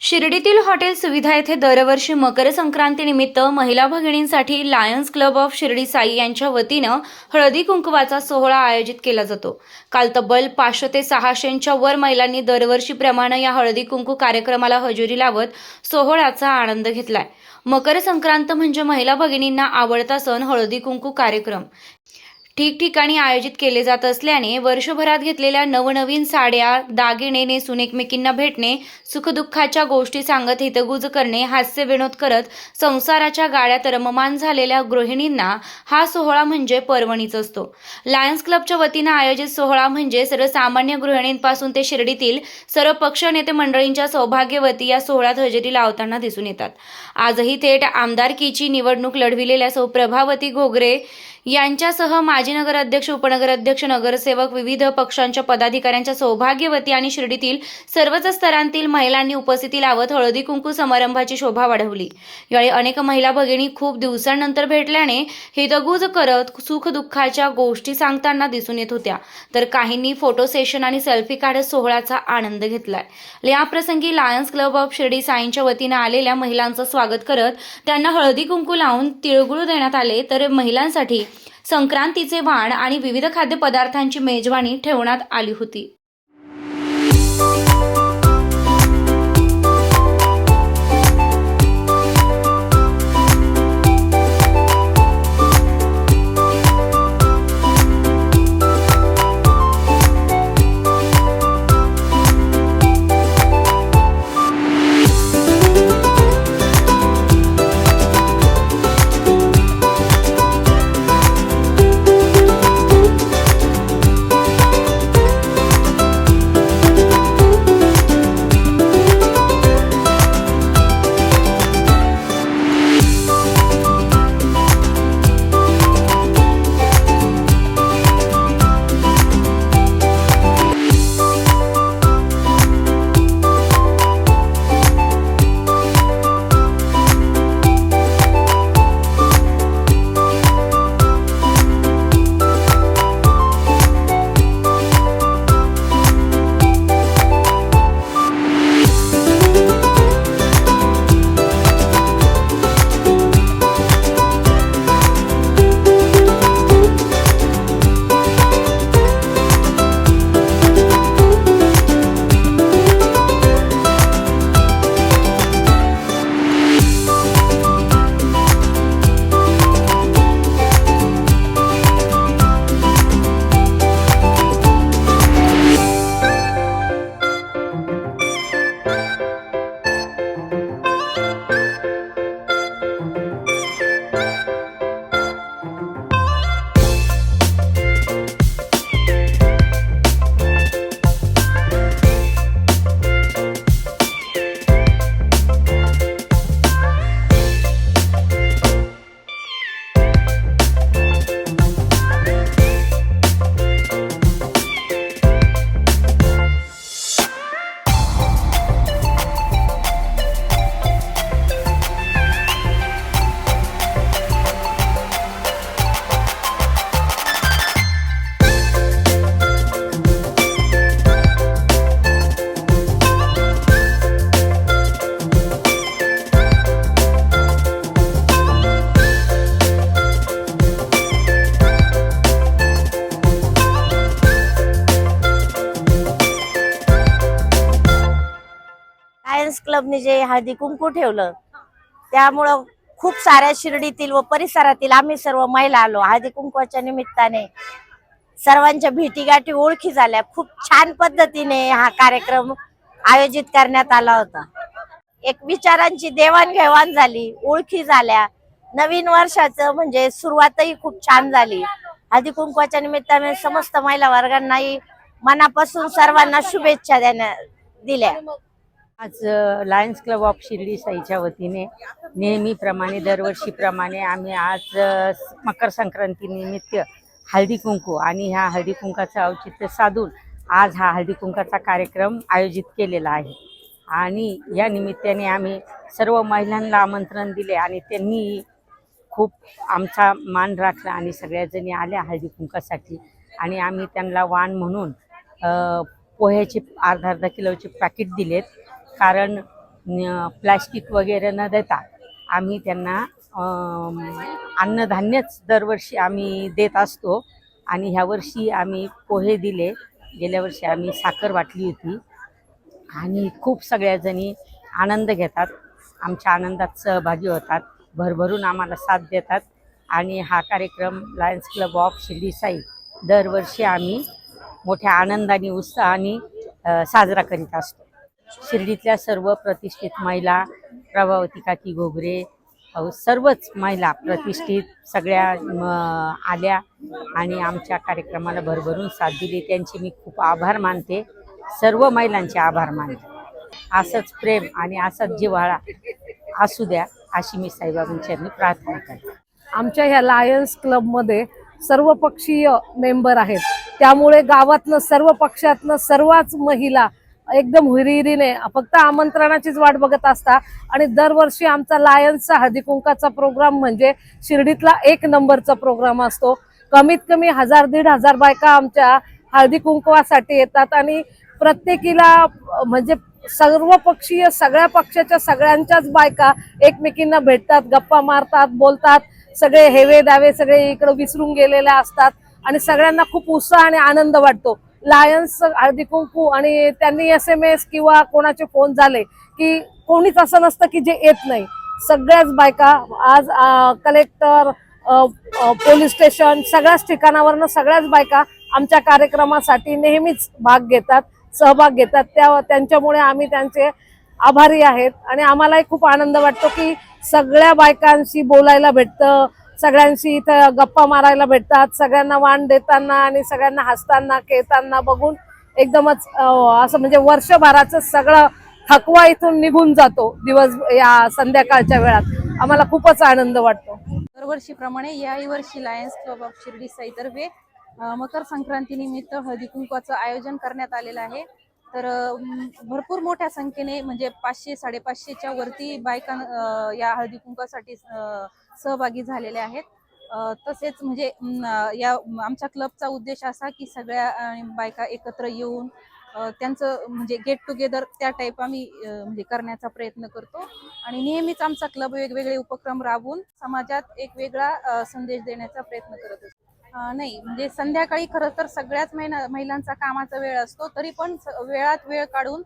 शिर्डीतील hotel सुविधा येथे दरवर्षी मकर संक्रांतीनिमित्त महिला भगिनींसाठी lions club of Shirdi Sai यांच्या वतीनं हळदी कुंकवाचा सोहळा आयोजित केला जातो. काल तब्बल पाचशे ते सहाशेंच्या वर महिलांनी दरवर्षीप्रमाणे या हळदी कुंकू कार्यक्रमाला हजेरी लावत सोहळ्याचा आनंद घेतलाय. मकर संक्रांत म्हणजे महिला भगिनींना आवडता सण हळदी कुंकू कार्यक्रम. ठिकठिकाणी आयोजित केले जात असल्याने वर्षभरात घेतलेल्या नवनवीन साड्या दागिने नेसून एकमेकींना भेटणे सुखदुःखाच्या गोष्टी सांगत हितगुज करणे हास्य विनोद करत संसाराच्या गाड्यात रममान झालेल्या गृहिणींना हा सोहळा म्हणजे पर्वणीच असतो. लायन्स क्लबच्या वतीनं आयोजित सोहळा म्हणजे सर्वसामान्य गृहिणींपासून ते शिर्डीतील सर्व पक्ष नेते मंडळींच्या सौभाग्यवती या सोहळ्यात हजेरी लावताना दिसून येतात. आजही थेट आमदारकीची निवडणूक लढविलेल्या सौ प्रभावती घोगरे यांच्यासह माजी नगराध्यक्ष उपनगराध्यक्ष नगरसेवक विविध पक्षांच्या पदाधिकाऱ्यांच्या सौभाग्यवती आणि शिर्डीतील सर्वच स्तरांतील महिलांनी उपस्थिती लावत हळदी कुंकू समारंभाची शोभा वाढवली. यावेळी अनेक महिला भगिनी खूप दिवसांनंतर भेटल्याने हितगुज करत सुख दुःखाच्या गोष्टी सांगताना दिसून येत होत्या. तर काहींनी फोटो सेशन आणि सेल्फी काढत सोहळ्याचा आनंद घेतलाय. याप्रसंगी लायन्स क्लब ऑफ शिर्डी साईंच्या वतीनं आलेल्या महिलांचं स्वागत करत त्यांना हळदी कुंकू लावून तिळगुळ देण्यात आले. तर महिलांसाठी संक्रांतीचे वाण आणि विविध खाद्यपदार्थांची मेजवानी ठेवण्यात आली होती. त्यांनी जे हळदी कुंकू ठेवलं त्यामुळं खूप साऱ्या शिर्डीतील व परिसरातील आम्ही सर्व महिला आलो. हळदी कुंकवाच्या निमित्ताने सर्वांच्या भेटीगाठी ओळखी झाल्या. खूप छान पद्धतीने हा कार्यक्रम आयोजित करण्यात आला होता. एक विचारांची देवाणघेवाण झाली ओळखी झाल्या. नवीन वर्षाचं म्हणजे सुरुवातही खूप छान झाली. हळदी कुंकवाच्या निमित्ताने समस्त महिला वर्गांनाही मनापासून सर्वांना शुभेच्छा देण्या दिल्या. आज लायन्स क्लब ऑफ शिर्डी साईच्या वतीने नेहमीप्रमाणे दरवर्षीप्रमाणे आम्ही आज मकर संक्रांतीनिमित्त हळदी कुंकू आणि ह्या हळदी कुंकाचं औचित्य साधून आज हा हळदी कुंकाचा कार्यक्रम आयोजित केलेला आहे. आणि या निमित्ताने आम्ही सर्व महिलांना आमंत्रण दिले आणि त्यांनी खूप आमचा मान राखला आणि सगळ्याजणी आल्या हळदी कुंकासाठी. आणि आम्ही त्यांना वाण म्हणून पोह्याचे अर्धा अर्धा किलोचे पॅकेट दिलेत. कारण प्लॅस्टिक वगैरे न देता आम्ही त्यांना अन्नधान्यच दरवर्षी आम्ही देत असतो. आणि ह्या वर्षी आम्ही पोहे दिले. गेल्या वर्षी आम्ही साखर वाटली होती. आणि खूप सगळ्याजणी आनंद घेतात. आमच्या आनंदात सहभागी होतात. भरभरून आम्हाला साथ देतात. आणि हा कार्यक्रम lions club of Shirdi Sai दरवर्षी आम्ही मोठ्या आनंदाने उत्साहाने साजरा करीत असतो. शिर्डीतल्या सर्व प्रतिष्ठित महिला प्रभावती काकी घोगरे सर्वच महिला प्रतिष्ठित सगळ्या म, आल्या आणि आमच्या कार्यक्रमाला भरभरून साथ दिली. त्यांचे मी खूप आभार मानते. सर्व महिलांचे आभार मानते. असंच प्रेम आणि असाच जिव्हाळा असू द्या अशी मी साईबाबांच्या प्रार्थना करते. आमच्या ह्या लायन्स क्लबमध्ये सर्व पक्षीय मेंबर आहेत. त्यामुळे गावातनं सर्व पक्षातनं सर्वच महिला एकदम हुरिहिरीने फक्त आमंत्रणाचीच वाट बघत असता. आणि दरवर्षी आमचा लायन्सचा हळदीकुंकाचा प्रोग्राम म्हणजे शिर्डीतला एक नंबरचा प्रोग्राम असतो. कमीत कमी हजार दीड हजार बायका आमच्या हळदी कुंकवासाठी येतात आणि प्रत्येकीला म्हणजे सर्व पक्षीय सगळ्या पक्षाच्या सगळ्यांच्याच बायका एकमेकींना भेटतात गप्पा मारतात बोलतात. सगळे हेवे दावे सगळे इकडे विसरून गेलेले असतात. आणि सगळ्यांना खूप उत्साह आणि आनंद वाटतो. लायन्स हळदी कुंकू आणि त्यांनी एस एम एस किंवा कोणाचे फोन झाले की कोणीच असं नसतं की जे येत नाही. सगळ्याच बायका आज कलेक्टर पोलीस स्टेशन सगळ्याच ठिकाणावरनं सगळ्याच बायका आमच्या कार्यक्रमासाठी नेहमीच भाग घेतात सहभाग घेतात. त्या त्यांच्यामुळे आम्ही त्यांचे आभारी आहेत आणि आम्हालाही खूप आनंद वाटतो की सगळ्या बायकांशी बोलायला भेटतं सगळ्यांशी इथं गप्पा मारायला भेटतात. सगळ्यांना वाण देताना आणि सगळ्यांना हसताना खेळताना बघून एकदमच असं म्हणजे वर्षभराचं सगळं थकवा इथून निघून जातो दिवस या संध्याकाळच्या वेळात. आम्हाला खूपच आनंद वाटतो. दरवर्षीप्रमाणे याही वर्षी लायन्स क्लब ऑफ शिर्डी साईतर्फे मकर मकर संक्रांतीनिमित्त हळदी कुंकवाचं आयोजन करण्यात आलेलं आहे. तर भरपूर मोठ्या संख्येने म्हणजे पाचशे साडेपाचशेच्या वरती बायका या हळदी कुंकवासाठी सहभागी झालेले आहेत. तसेच म्हणजे या आमच्या क्लबचा उद्देश असा की सगळ्या बायका एकत्र येऊन त्यांचं म्हणजे गेट टुगेदर त्या टाईप आम्ही म्हणजे करण्याचा प्रयत्न करतो. आणि नेहमीच आमचा क्लब वेगवेगळे उपक्रम राबवून समाजात एक वेगळा संदेश देण्याचा प्रयत्न करत असतो. नाही म्हणजे संध्याकाळी खरं तर सगळ्याच महिना महिलांचा कामाचा वेळ असतो तरी पण वेळात वेळ काढून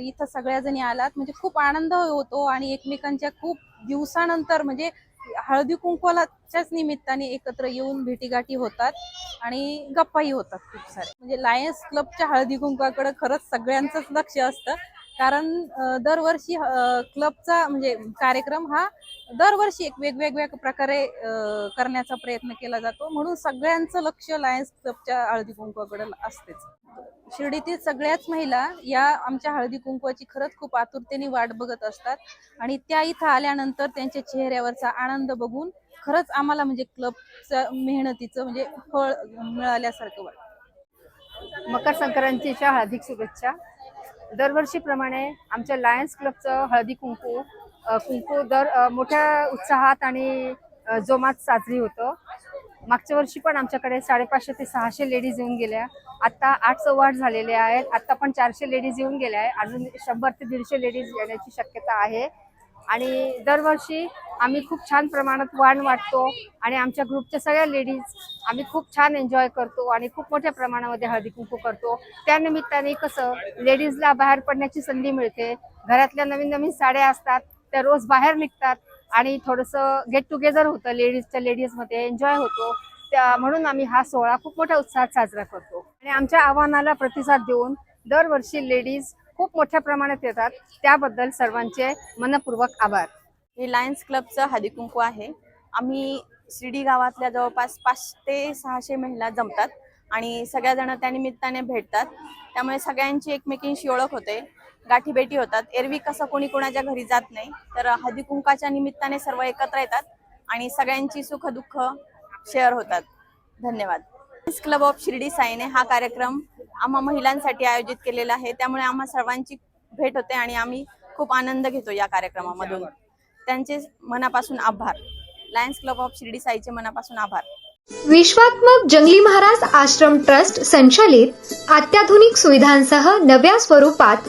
इथं सगळ्या जणी आलात. म्हणजे खूप आनंद होतो आणि एकमेकांच्या खूप दिवसानंतर म्हणजे हळदी कुंकवालाच्याच निमित्ताने एकत्र येऊन भेटीगाठी होतात आणि गप्पाही होतात खूप सारे. म्हणजे लायन्स क्लबच्या हळदी कुंकवाकडे खरंच सगळ्यांचंच लक्ष असतं. कारण दरवर्षी क्लबचा म्हणजे कार्यक्रम हा दरवर्षी एक वेगवेगळ्या प्रकारे करण्याचा प्रयत्न केला जातो. म्हणून सगळ्यांचं लक्ष लायन्स क्लबच्या हळदी कुंकवाकडे असतेच. शिर्डीतील सगळ्याच महिला या आमच्या हळदी कुंकवाची खरंच खूप आतुरतेने वाट बघत असतात. आणि त्या इथं आल्यानंतर त्यांच्या चेहऱ्यावरचा आनंद बघून खरंच आम्हाला म्हणजे क्लबचं मेहनतीचं म्हणजे फळ मिळाल्यासारखं वाटतं. मकर संक्रांतीच्या हार्दिक शुभेच्छा. दरवर्षीप्रमाणे आमच्या लायन्स क्लबचं हळदी कुंकू कुंकू दर मोठ्या उत्साहात आणि जोमात साजरी होतं. मागच्या वर्षी पण आमच्याकडे साडेपाचशे ते सहाशे लेडीज येऊन गेल्या. आता आठ सव्वाट झालेले आहेत. आता पण चारशे लेडीज येऊन गेल्या आहे अजून शंभर ते दीडशे लेडीज येण्याची शक्यता आहे. आणि दरवर्षी आम्ही खूप छान प्रमाणात वाण वाटतो आणि आमच्या ग्रुपच्या सगळ्या लेडीज आम्ही खूप छान एन्जॉय करतो आणि खूप मोठ्या प्रमाणामध्ये हळदी कुंकू करतो. त्यानिमित्ताने कसं लेडीजला बाहेर पडण्याची संधी मिळते. घरातल्या नवीन नवीन साड्या असतात त्या रोज बाहेर निघतात. आणि थोडंसं गेट टुगेदर होतं लेडीजच्या लेडीजमध्ये एन्जॉय होतो. त्या म्हणून आम्ही हा सोहळा खूप मोठ्या उत्साहात साजरा करतो. आणि आमच्या आव्हानाला प्रतिसाद देऊन दरवर्षी लेडीज खूप मोठ्या प्रमाणात येतात. त्याबद्दल सर्वांचे मनपूर्वक आभार. हे लायन्स क्लबचं हळदीकुंकू आहे. आम्ही शिर्डी गावातल्या जवळपास पाच ते सहाशे महिला जमतात आणि सगळ्याजण त्या निमित्ताने भेटतात. त्यामुळे सगळ्यांची एकमेकींशी ओळख होते. गाठीभेटी होतात. एरवी कसं कोणी कोणाच्या घरी जात नाही तर हळदी कुंकाच्या निमित्ताने सर्व एकत्र येतात आणि सगळ्यांची सुख दुःख शेअर होतात. धन्यवाद. क्लब ऑफ शिर्डी साईने हा कार्यक्रम आम्हा महिलांसाठी आयोजित केलेला आहे. त्यामुळे आम्हा सर्वांची भेट होते आणि आम्ही खूप आनंद घेतो या कार्यक्रमामधून. त्यांचे मनापासून आभार. लायन्स क्लब ऑफ शिर्डी साईचे मनापासून आभार. विश्वात्मक जंगली महाराज आश्रम ट्रस्ट संचालित अत्याधुनिक सुविधांसह नव्या स्वरूपात